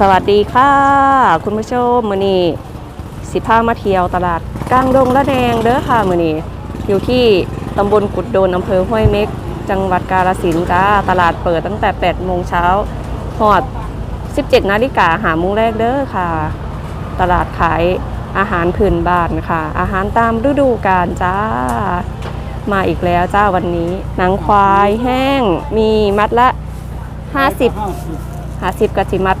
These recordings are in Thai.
สวัสดีค่ะ คุณผู้ชมมือนี้สิพามาเที่ยวตลาดกลางดงละแดงเด้อค่ะมือนี้อยู่ที่ตำบลกุดโดนอำเภอห้วยเม็ก จังหวัดกาฬสินธุ์จ้าตลาดเปิดตั้งแต่ 8 โมงเช้าหอด 17 นาฬิกาหาโมงแรกเด้อค่ะ ตลาดขายอาหารพื้นบ้านค่ะ อาหารตามฤดูกาลจ้า มาอีกแล้วจ้าวันนี้ หนังควายแห้งมีมัดละ 50 50กะจิมัด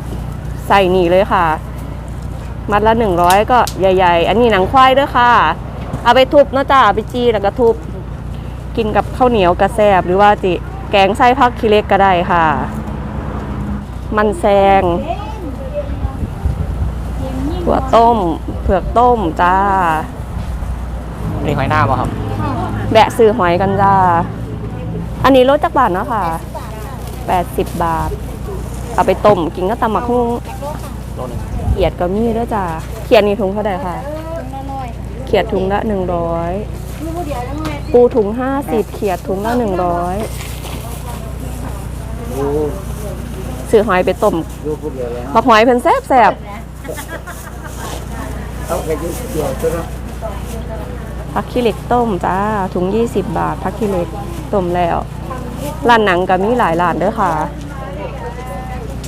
ใส่หนีเลยค่ะ มัดละ100ก็ใหญ่ ๆ อันนี้หนังควายเด้วยค่ะ เอาไปทุบเนาะจ้าเอาไปจีแล้วก็ทุบ กินกับข้าวเหนียวกระแซบหรือว่าจิแกงไส้พักคีเล็กก็ได้ค่ะ มันแซงถั่วต้ม เผือกต้มจ้ามีหอยหน้าป่ะครับ แบะซื้อหอยกันจ้า อันนี้รสจักบาทเนาะค่ะ 80 บาท เอาไปต้มกินก็ตำหมักหุ้งโลหนึงเขียดก็มีด้วยจ้าเขียดนี่ถุงเท่าไหร่ค่ะเขียดถุงละ100ปูถุง50เขียดถุงละ100ซื้อหอยไปต้มดูผู้เดียวเลยผักหอยเพิ่นแซ่บแซ่บเอาไปยืดเดียวซะนะผักขี้เหล็กต้มจ้าถุง20บาทผักขี้เหล็กต้มแล้วร้านหนังก็มีหลายร้านเด้อค่ะ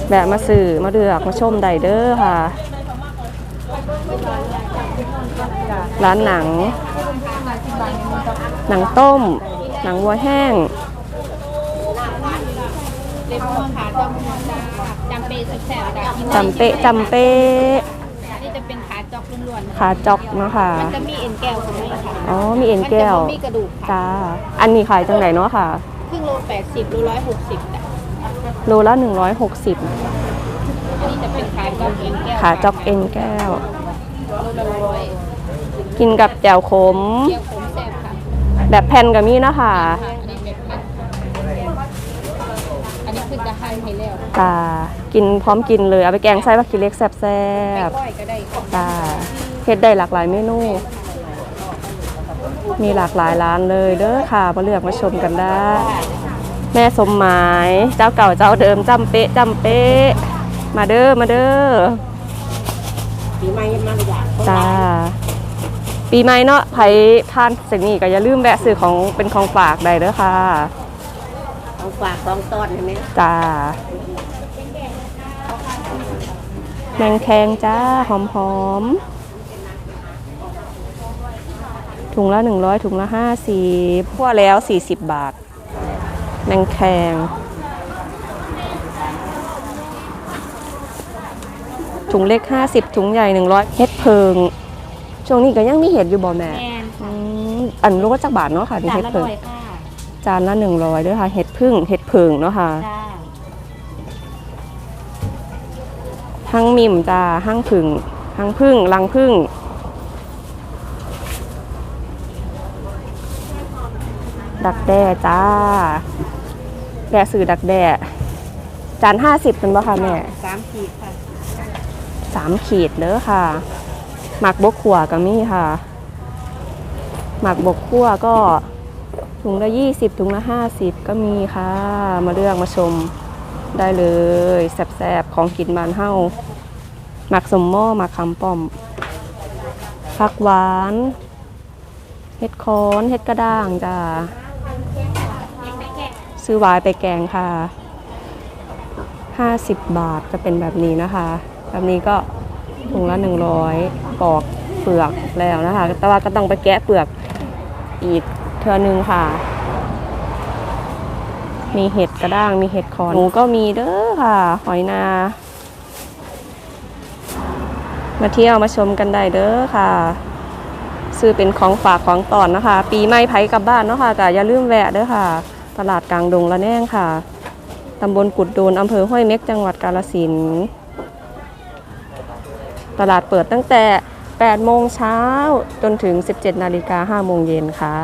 แบะมาซื้อมาเลือกมาชมได้เด้อค่ะร้านหนัง หนังต้ม หนังวัวแห้งเล็บมือขาจอมจำเปสุดแสบจ้ะจำเปะจำเปะนี่จะเป็นขาจอกล้วนๆนะขาจอกเนาะค่ะ มันจะมีเอ็นแก้วของมันค่ะอ๋อ มีเอ็นแก้วมันจะบ่มีกระดูกค่ะจ้าอันนี้ขายจังไหนเนาะค่ะ ครึ่งโลแปดสิบโลร้อยหกสิบจ้ะ โลละ 160อันนี้จะเป็นขาจอกเอ็นแก้วขาจอกเอ็นแก้วโลละร้อยกินกับแจ่วขมเกี๊ยวขมแซ่บค่ะแบบแผ่นก็มีเนาะค่ะอันนี้แบบอันอันนี้คือจะหั่นให้แล้วจ้ากินพร้อมกินเลย เอาไปแกงไส้ผักขี้เหล็กแซ่ไปบก้อยก็ได้ค่ะๆจ้าเฮ็ดได้หลากหลายเมนู มีหลากหลายร้านเลยเด้อค่ะมาเลือกมาชมกันได้ แม่สมหมาย เจ้าเก่าเจ้าเดิมจำเป๊ะจำเป๊ะ มาเด้อมาเด้อปีใหม่มาเลยจ้ะจ้าปีใหม่เนาะไผผ่านเสิ่งนี้ก็อย่าลืมแวะซื้อของเป็นของฝากได้เด้อค่ะเอาฝากสองตอนเห็นไหมจ้าแมงแคงจ้าหอมหอมๆถุงละ100ถุงละ50พั่วแล้ว40บาท แมงแคงถุงเล็ก 50 ถุงใหญ่ 100เฮ็ดเพิง ช่วงนี้ก็ยังมีเห็ดอยู่บ่แม่แมนอืมอันรู้ว่าจักบาทเนาะค่ะนี่จานเฮ็ดละเพิงร้อยค่ะจานละ 100ด้วยค่ะเห็ดพึ่งเห็ดเพิงเนาะค่ะ จ้าหั่งมิมจ้าหั่งผึ่งหั่งพึ่งรังพึ่ง ดักแด้จ้าแด่สื่อดักแด้จานห้าสิบเป็นบ่ค่ะแม่สามขีดค่ะสามขีดเด้อค่ะ หมักบกขัวก็มีค่ะ หมักบกขั่วก็ถุงละยี่สิบถุงละห้าสิบก็มีค่ะ มาเลือกมาชมได้เลยแซ่บๆ ของกินบานเฮ้าหมักสมหม้อหมักคำป้อมผักหวาน เห็ดคอน เห็ดกระด้างจ้า ซื้อวายไปแกงค่ะ 50 บาทจะเป็นแบบนี้นะคะ แบบนี้ก็ถุงละ 100ปอกเปลือกแล้วนะคะ แต่ว่าก็ต้องไปแกะเปลือกอีกเทือนึงค่ะ มีเห็ดกระด้าง มีเห็ดคอนหนูก็มีเด้อค่ะ หอยนา มาเที่ยวมาชมกันได้เด้อค่ะซื้อเป็นของฝากของตอนนะคะ ปีใหม่ไผกลับบ้านเนาะค่ะแต่อย่าลืมแวะเด้อค่ะ ตลาดกลางดงละแน่งค่ะ ตำบลกุดโดน อำเภอห้วยเม็ก จังหวัดกาลสิน ตลาดเปิดตั้งแต่ 8 โมงเช้าจนถึง 17 นาฬิกา 5 โมงเย็นค่ะ